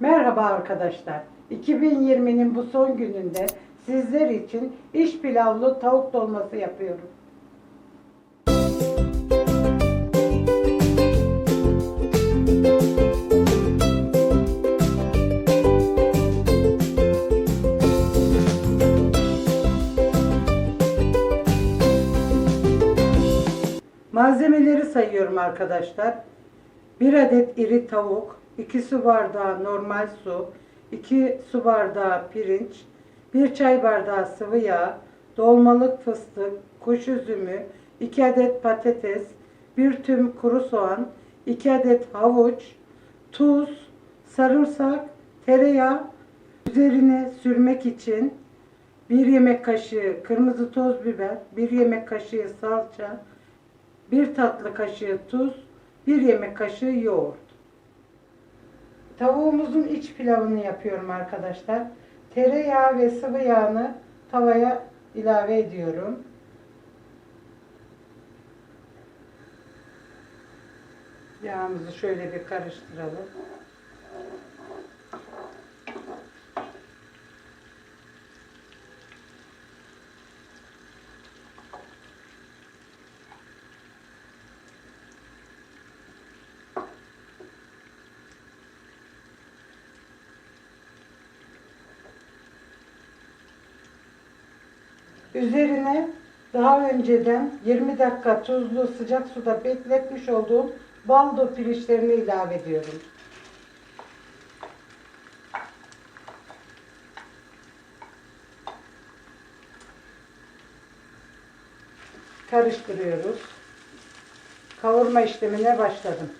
Merhaba arkadaşlar. 2020'nin bu son gününde sizler için iş pilavlı tavuk dolması yapıyorum. Malzemeleri sayıyorum arkadaşlar. 1 adet iri tavuk, 2 su bardağı normal su, 2 su bardağı pirinç, 1 çay bardağı sıvı yağ, dolmalık fıstık, kuş üzümü, 2 adet patates, 1 tüm kuru soğan, 2 adet havuç, tuz, sarımsak, tereyağı, üzerine sürmek için 1 yemek kaşığı kırmızı toz biber, 1 yemek kaşığı salça, 1 tatlı kaşığı tuz, 1 yemek kaşığı yoğurt. Tavuğumuzun iç pilavını yapıyorum arkadaşlar. Tereyağı ve sıvı yağını tavaya ilave ediyorum. Yağımızı şöyle bir karıştıralım. Üzerine daha önceden 20 dakika tuzlu sıcak suda bekletmiş olduğum baldo pirinçlerini ilave ediyorum. Karıştırıyoruz. Kavurma işlemine başladım.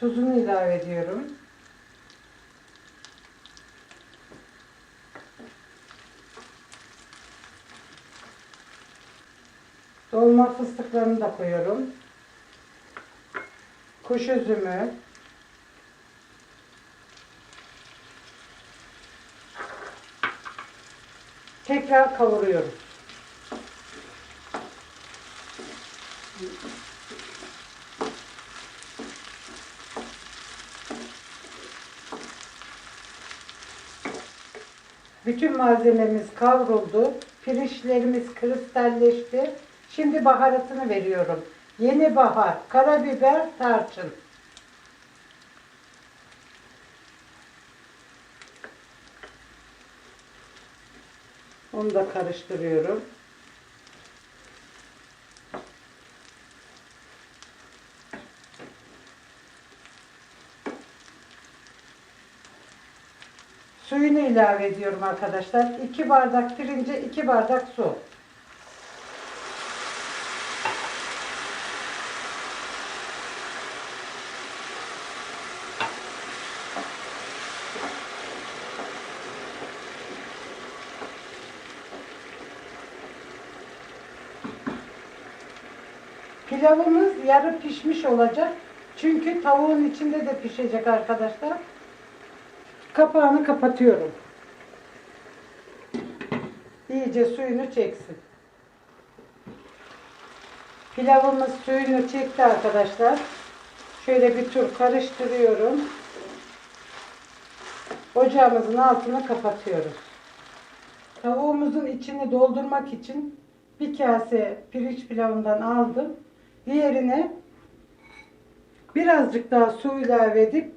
Tuzunu ilave ediyorum. Dolma fıstıklarını da koyuyorum. Kuş üzümü. Tekrar kavuruyoruz. Bütün malzememiz kavruldu. Pirinçlerimiz kristalleşti. Şimdi baharatını veriyorum. Yeni bahar, karabiber, tarçın. Onu da karıştırıyorum. Suyunu ilave ediyorum arkadaşlar. 2 bardak pirince 2 bardak su. Pilavımız yarı pişmiş olacak. Çünkü tavuğun içinde de pişecek arkadaşlar. Kapağını kapatıyorum. İyice suyunu çeksin. Pilavımız suyunu çekti arkadaşlar. Şöyle bir tur karıştırıyorum. Ocağımızın altını kapatıyoruz. Tavuğumuzun içini doldurmak için bir kase pirinç pilavından aldım. Diğerine birazcık daha su ilave edip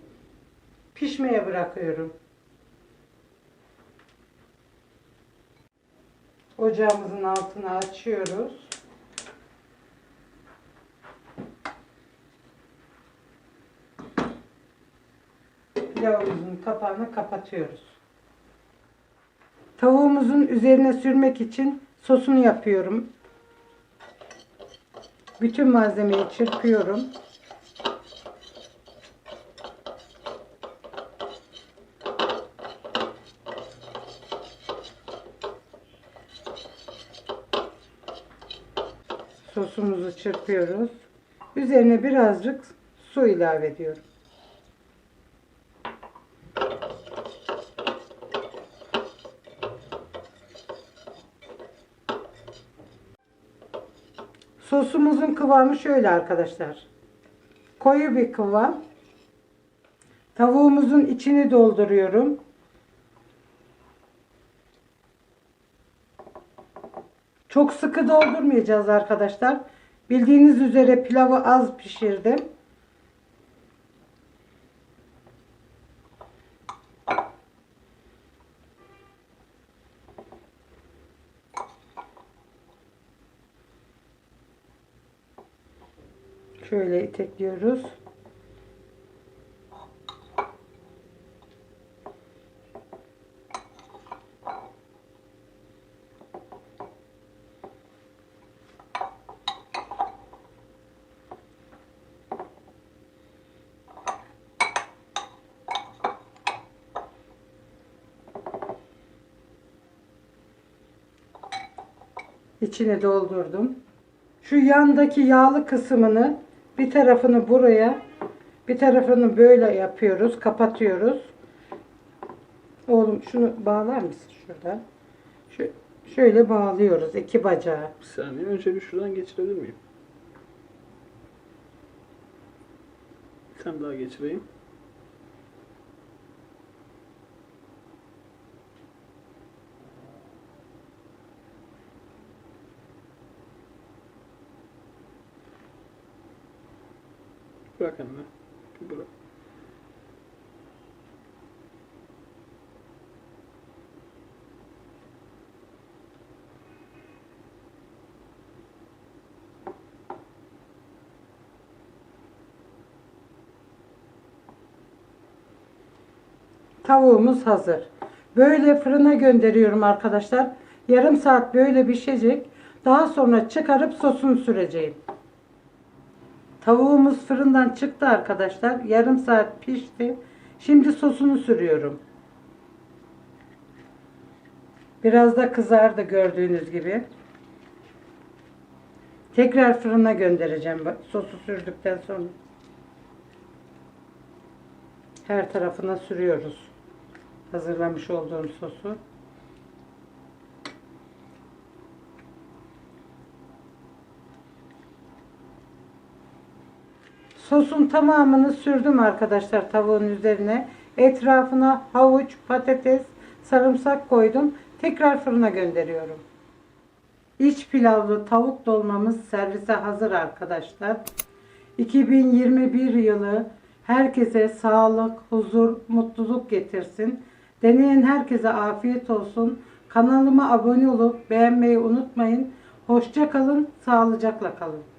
pişmeye bırakıyorum. Ocağımızın altını açıyoruz. Pilavımızın kapağını kapatıyoruz. Tavuğumuzun üzerine sürmek için sosunu yapıyorum. Bütün malzemeyi çırpıyorum. Sosumuzu çırpıyoruz. Üzerine birazcık su ilave ediyorum. Sosumuzun kıvamı şöyle arkadaşlar. koyu bir kıvam. Tavuğumuzun içini dolduruyorum. Çok sıkı doldurmayacağız arkadaşlar. Bildiğiniz üzere pilavı az pişirdim. Şöyle itekliyoruz. İçine doldurdum. Şu yandaki yağlı kısmını bir tarafını buraya bir tarafını böyle yapıyoruz. Kapatıyoruz. Oğlum şunu bağlar mısın şuradan? Şu, şöyle bağlıyoruz iki bacağı. Bir saniye önce bir şuradan geçirebilir miyim? Bir tane daha geçireyim. Bırak anne. Bir bırak. Tavuğumuz hazır. Böyle fırına gönderiyorum arkadaşlar. Yarım saat böyle pişecek. Daha sonra çıkarıp sosunu süreceğim. Tavuğumuz fırından çıktı arkadaşlar. Yarım saat pişti. Şimdi sosunu sürüyorum. Biraz da kızardı gördüğünüz gibi. Tekrar fırına göndereceğim sosu sürdükten sonra. Her tarafına sürüyoruz. Hazırlamış olduğum sosu. Sosun tamamını sürdüm arkadaşlar tavuğun üzerine. Etrafına havuç, patates, sarımsak koydum. Tekrar fırına gönderiyorum. İç pilavlı tavuk dolmamız servise hazır arkadaşlar. 2021 yılı herkese sağlık, huzur, mutluluk getirsin. Deneyen herkese afiyet olsun. Kanalıma abone olup beğenmeyi unutmayın. Hoşça kalın, sağlıcakla kalın.